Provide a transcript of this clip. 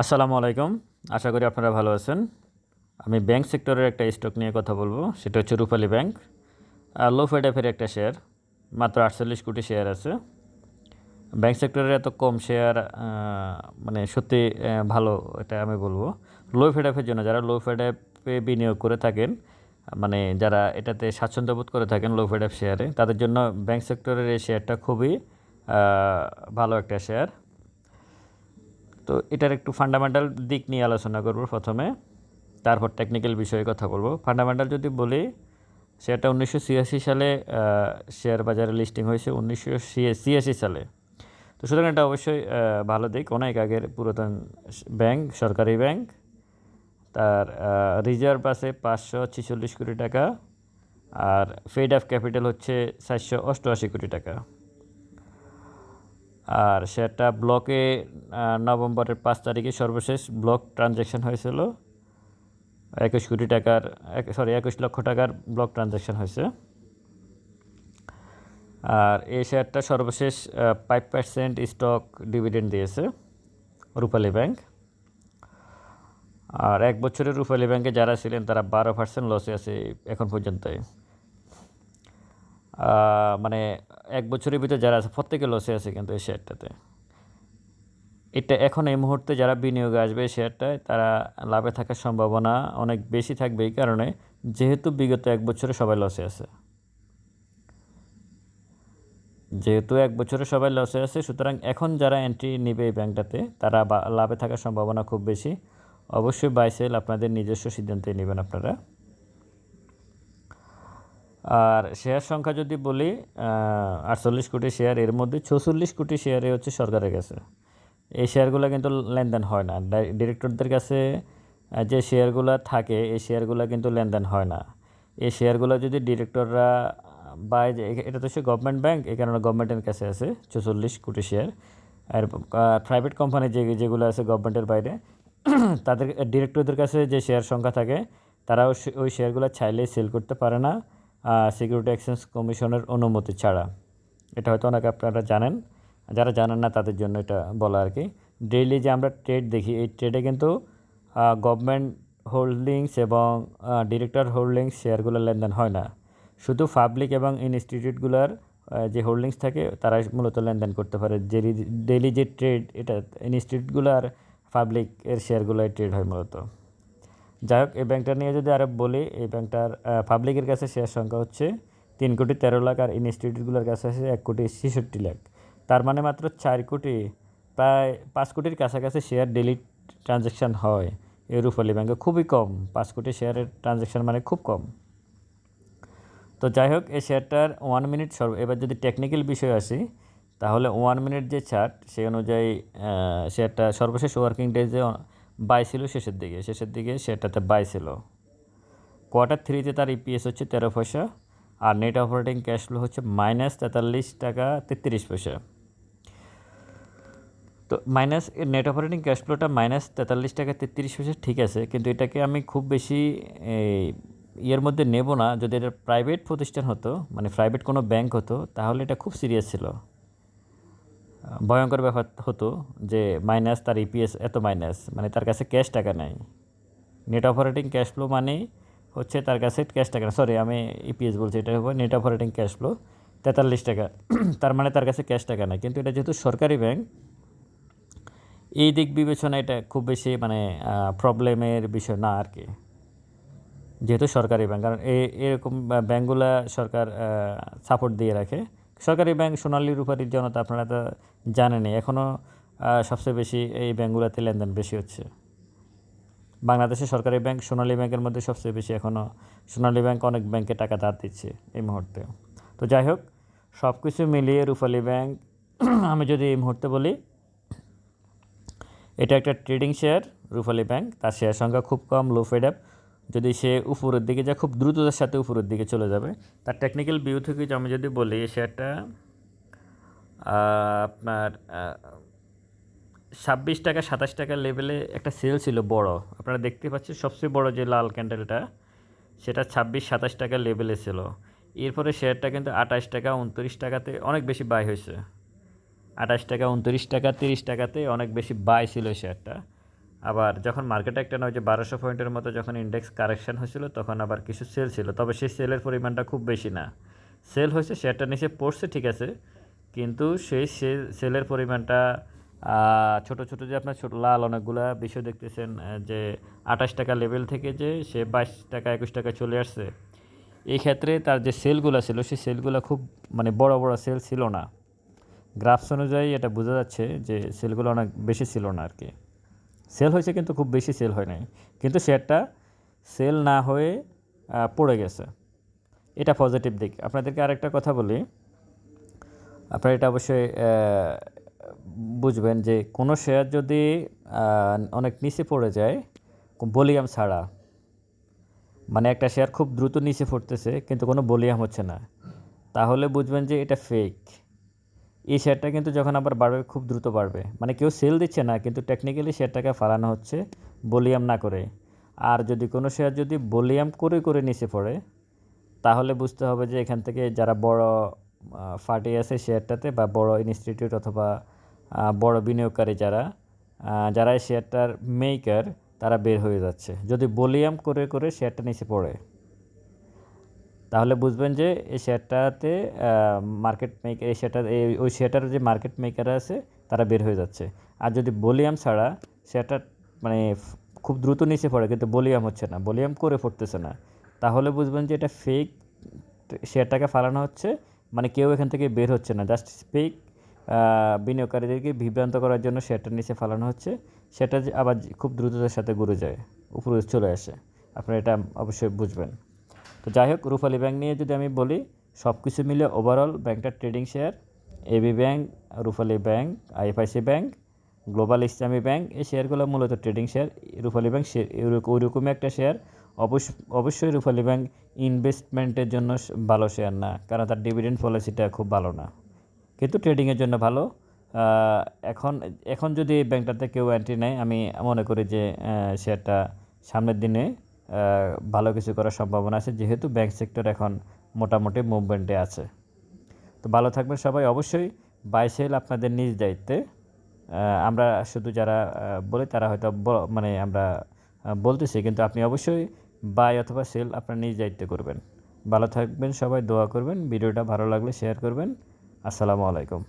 আসসালামু আলাইকুম। আশা করি আপনারা ভালো আছেন। আমি ব্যাংক সেক্টরের একটা স্টক নিয়ে কথা বলব। সেটা হচ্ছে রূপালী ব্যাংক। লো ফেডাফের একটা শেয়ার মাত্র আটচল্লিশ কোটি শেয়ার আছে। ব্যাংক সেক্টরের এত কম শেয়ার মানে সত্যি ভালো এটা আমি বলব। লো ফেডাফের জন্য যারা লো ফেডাফে বিনিয়োগ করে থাকেন মানে যারা এটাতে স্বাচ্ছন্দ্য বোধ করে থাকেন লো ফেডাফ শেয়ারে তাদের জন্য ব্যাংক সেক্টরের এই শেয়ারটা খুবই ভালো একটা শেয়ার তো এটার একটু ফান্ডামেন্টাল দিক নিয়ে আলোচনা করব প্রথমে, তারপর টেকনিক্যাল বিষয়ে কথা বলব। ফান্ডামেন্টাল যদি বলি শেয়ারটা উনিশশো সালে শেয়ার বাজারে লিস্টিং হয়েছে, উনিশশো ছিয়াশি সালে। তো সুতরাং এটা অবশ্যই ভালো দিক। অনেক আগের পুরাতন ব্যাংক, সরকারি ব্যাংক। তার রিজার্ভ আছে পাঁচশো ছিচল্লিশ কোটি টাকা, আর ফেড অফ ক্যাপিটাল হচ্ছে সাতশো অষ্টআশি কোটি টাকা। আর সেটা ব্লকে নভেম্বরের পাঁচ তারিখে সর্বশেষ ব্লক ট্রানজ্যাকশন হয়েছিল। একুশ কোটি টাকার সরি একুশ লক্ষ টাকার ব্লক ট্রানজ্যাকশন হয়েছে। আর এই শেয়ারটা সর্বশেষ ফাইভ পার্সেন্ট স্টক ডিভিডেন্ড দিয়েছে রূপালী ব্যাংক। আর এক বছরের রূপালী ব্যাংকে যারা ছিলেন তারা বারো পার্সেন্ট লসে আছে এখন পর্যন্তই। মানে এক বছরের ভিতরে যারা আছে, প্রত্যেকে লসে আছে কিন্তু এই শেয়ারটাতে এটা এখন এই মুহূর্তে যারা বিনিয়োগে আসবে এই শেয়ারটায় তারা লাভে থাকার সম্ভাবনা অনেক বেশি থাকবে এই কারণে, যেহেতু বিগত এক বছরে সবাই লসে আছে। যেহেতু এক বছরে সবাই লসে আছে, সুতরাং এখন যারা এন্ট্রি নেবে এই ব্যাংকটাতে তারা লাভে থাকার সম্ভাবনা খুব বেশি। অবশ্যই বাই সেল আপনাদের নিজস্ব সিদ্ধান্তে নেবেন আপনারা। আর শেয়ার সংখ্যা যদি বলি আটচল্লিশ কোটি শেয়ার, এর মধ্যে ছচল্লিশ কোটি শেয়ারে হচ্ছে সরকারের কাছে। এই শেয়ারগুলো কিন্তু লেনদেন হয় না। ডিরেক্টরদের কাছে যে শেয়ারগুলো থাকে, এই শেয়ারগুলো কিন্তু লেনদেন হয় না। এই শেয়ারগুলো যদি ডিরেক্টররা বাই এটা তো সে গভর্নমেন্ট ব্যাংক, এই কারণে গভর্নমেন্টের কাছে আছে ছচল্লিশ কোটি শেয়ার। আর প্রাইভেট কোম্পানি যে, যেগুলো আছে গভর্নমেন্টের বাইরে, তাদের, ডিরেক্টরদের কাছে যে শেয়ার সংখ্যা থাকে, তারাও ওই শেয়ারগুলো চাইলেই সেল করতে পারে না। সিকিউরিটি এক্সচেঞ্জ কমিশনের অনুমতি ছাড়া। এটা হয়তো অনেকে আপনারা জানেন। যারা জানেন না, তাদের জন্য এটা বলা আর কি। ডেইলি যে আমরা ট্রেড দেখি, এই ট্রেডে কিন্তু গভর্নমেন্ট হোল্ডিংস এবং ডিরেক্টর হোল্ডিংস শেয়ারগুলো লেনদেন হয় না। শুধু পাবলিক এবং ইনস্টিটিউটগুলোর যে হোল্ডিংস থাকে, তারাই মূলত লেনদেন করতে পারে। যে ডেইলি যে ট্রেড এটা ইনস্টিটিউটগুলো আর পাবলিক এর শেয়ারগুলোই ট্রেড হয় মূলত। যাই হোক, এই ব্যাংকটা নিয়ে যদি আরও বলি, এই ব্যাংকটার পাবলিকের কাছে শেয়ার সংখ্যা হচ্ছে তিন কোটি তেরো লাখ আর ইনস্টিটিউটগুলোর কাছে আছে এক কোটি ছেষট্টি লাখ। তার মানে মাত্র চার কোটি, প্রায় পাঁচ কোটির কাছাকাছি শেয়ার ডেলি ট্রানজ্যাকশান হয়। এই রূপালী ব্যাংকে খুবই কম, পাঁচ কোটি শেয়ারের ট্রানজ্যাকশান মানে খুব কম। তো যাই হোক, এই শেয়ারটার ওয়ান মিনিট সর্ব, এবার যদি টেকনিক্যাল বিষয় আসি, তাহলে ওয়ান মিনিট যে চার্ট সেই অনুযায়ী শেয়ারটা সর্বশেষ ওয়ার্কিং ডেজে বাই ছিল শেষের দিকে শেষের দিকে সেটাতে বাই ছিল। কোয়ার্টার থ্রিতে তার ইপিএস হচ্ছে তেরো পয়সা, আর নেট অপারেটিং ক্যাশ ফ্লো হচ্ছে মাইনাস তেতাল্লিশ টাকা তেত্রিশ পয়সা। তো মাইনাস নেট অপারেটিং ক্যাশ ফ্লোটা মাইনাস তেতাল্লিশ টাকা তেত্রিশ পয়সা ঠিক আছে, কিন্তু এটাকে আমি খুব বেশি ইয়ের মধ্যে নেব না। যদি এটা প্রাইভেট প্রতিষ্ঠান হতো মানে প্রাইভেট কোনো ব্যাংক হতো, তাহলে এটা খুব সিরিয়াস ছিল। ভয়ঙ্কর ব্যাপার হতো যে মাইনাস তার ইপিএস এত মাইনাস মানে তার কাছে ক্যাশ টাকা নেই। নেট অপারেটিং ক্যাশ ফ্লো মানে হচ্ছে তার কাছে ক্যাশ টাকা সরি আমি ইপিএস বলছি, এটা হবে নেট অপারেটিং ক্যাশ ফ্লো তেতাল্লিশ টাকা। তার মানে তার কাছে ক্যাশ টাকা নেই। কিন্তু এটা যেহেতু সরকারি ব্যাংক এই দিক বিবেচনা এটা খুব বেশি মানে প্রবলেমের বিষয় না আর কি। যেহেতু সরকারি ব্যাংক কারণ এরকম বা- ব্যাংকগুলা সরকার সাপোর্ট দিয়ে রাখে। সরকারি ব্যাংক সোনালী রূপারির জনতা আপনারা তো জানেনই এখনও সবচেয়ে বেশি এই ব্যাঙ্কগুলোতে লেনদেন বেশি হচ্ছে। বাংলাদেশের সরকারি ব্যাংক সোনালী ব্যাংকের মধ্যে সবচেয়ে বেশি এখনও সোনালী ব্যাংক অনেক ব্যাংকে টাকা ধার দিচ্ছে এই মুহূর্তে। তো যাই হোক সব কিছু মিলিয়ে রূপালী ব্যাংক, আমি যদি এই মুহূর্তে বলি, এটা একটা ট্রেডিং শেয়ার, রূপালী ব্যাংক, তার শেয়ার সংখ্যা খুব কম লো ফেড আপ যদি সে উপরের দিকে যায় খুব দ্রুততার সাথে উপরের দিকে চলে যাবে। তার টেকনিক্যাল ভিউ থেকে আমি যদি বলি শেয়ারটা আহ, আপনার ছাব্বিশ টাকা সাতাশ টাকা লেভেলে একটা সেল ছিল বড়। আপনারা দেখতে পাচ্ছেন সবচেয়ে বড় যে লাল ক্যান্ডেলটা সেটা ছাব্বিশ সাতাশ টাকা লেভেলে ছিল। এরপরে শেয়ারটা কিন্তু আঠাশ টাকা উনত্রিশ টাকাতে অনেক বেশি বাই হয়েছে। আঠাশ টাকা উনত্রিশ টাকা তিরিশ টাকাতে অনেক বেশি বাই ছিল শেয়ারটা আবার যখন মার্কেটে একটা নয় যে বারোশো পয়েন্টের মতো যখন ইন্ডেক্স কারেকশন হয়েছিল, তখন আবার কিছু সেল ছিল। তবে সেই সেলের পরিমাণটা খুব বেশি না। সেল হয়েছে শেয়ারটা নিচে পড়ছে, ঠিক আছে। কিন্তু সেই সেলের পরিমাণটা ছোট ছোট যে আপনার ছোট লাল অনেকগুলা বিষয় দেখতেছেন যে আঠাশ টাকা লেভেল থেকে যে সে বাইশ টাকা, একুশ টাকা চলে আসছে। এই ক্ষেত্রে তার যে সেলগুলো ছিল, সেই সেলগুলো খুব মানে বড় বড় সেল ছিল না। গ্রাফস অনুযায়ী এটা বোঝা যাচ্ছে যে সেলগুলো অনেক বেশি ছিল না আর কি। সেল হয়েছে কিন্তু খুব বেশি সেল হয় নাই। কিন্তু শেয়ারটা সেল না হয়ে পড়ে গেছে। এটা পজিটিভ দিক। আপনাদেরকে আরেকটা কথা বলি। আপনারা এটা অবশ্যই বুঝবেন যে কোনো শেয়ার যদি অনেক নিচে পড়ে যায়, ভলিউম ছাড়া মানে একটা শেয়ার খুব দ্রুত নিচে পড়তেছে, কিন্তু কোনো ভলিউম হচ্ছে না, তাহলে বুঝবেন যে এটা ফেক এই শেয়ারটা কিন্তু যখন আবার বাড়বে, খুব দ্রুত বাড়বে। মানে কেউ সেল দিচ্ছে না, কিন্তু টেকনিক্যালি শেয়ারটাকে ফালানো হচ্ছে বলিয়াম না করে। আর যদি কোনো শেয়ার যদি বলিয়াম করে করে নিচে পড়ে, তাহলে বুঝতে হবে যে এখান থেকে যারা বড় ফাটি আছে শেয়ারটাতে বা বড় ইনস্টিটিউট অথবা বড় বিনিয়োগকারী যারা যারা এই শেয়ারটার মেকার তারা বের হয়ে যাচ্ছে। যদি বলিয়াম করে করে শেয়ারটা নিচে পড়ে। তাহলে বুঝবেন যে এই শেয়ারটাতে মার্কেট মেকার এই শেয়ারটা, এই, ওই শেয়ারটার যে মার্কেট মেকার আছে, তারা বের হয়ে যাচ্ছে। আর যদি ভলিউম ছাড়া শেয়ারটা মানে খুব দ্রুত নিচে পড়ে, কিন্তু ভলিউম হচ্ছে না ভলিউম করে পড়তেছে না, তাহলে বুঝবেন যে এটা ফেক শেয়ারটাকে ফালানো হচ্ছে মানে কেউ এখান থেকে বের হচ্ছে না জাস্ট ফেক বিনিয়োগকারীদেরকে বিভ্রান্ত করার জন্য শেয়ারটার নিচে ফালানো হচ্ছে, সেটা আবার খুব দ্রুততার সাথে ঘুরে যায়, উপরে চলে আসে। আপনারা এটা অবশ্যই বুঝবেন। তো যাই হোক রূপালী ব্যাংক নিয়ে যদি আমি বলি সব কিছু মিলে overall ব্যাংকটার trading share AB bank Rupali bank IFIC bank global Islami bank, এই শেয়ারগুলো মূলত ট্রেডিং শেয়ার রূপালী ব্যাংক ওইরকমই একটা শেয়ার অবশ্য, অবশ্যই রূপালী ব্যাংক ইনভেস্টমেন্টের জন্য ভালো শেয়ার না, কারণ তার ডিভিডেন্ড পলিসিটা খুব ভালো না। কিন্তু ট্রেডিংয়ের জন্য ভালো। এখন এখন যদি ব্যাংকটাতে কেউ এন্ট্রি নেয়, আমি মনে করি যে শেয়ারটা সামনের দিনে ভালো কিছু করার সম্ভাবনা আছে, যেহেতু ব্যাংক সেক্টর এখন মোটামুটি মুভমেন্টে আছে। তো ভালো থাকবেন সবাই, অবশ্যই বাই সেল আপনাদের নিজ দায়িত্বে। আমরা শুধু যারা বলি তারা হয়তো মানে আমরা বলতেছি, কিন্তু আপনি অবশ্যই বাই অথবা সেল আপনার নিজ দায়িত্বে করবেন। ভালো থাকবেন সবাই, দোয়া করবেন, ভিডিওটা ভালো লাগলে শেয়ার করবেন। আসসালামু আলাইকুম।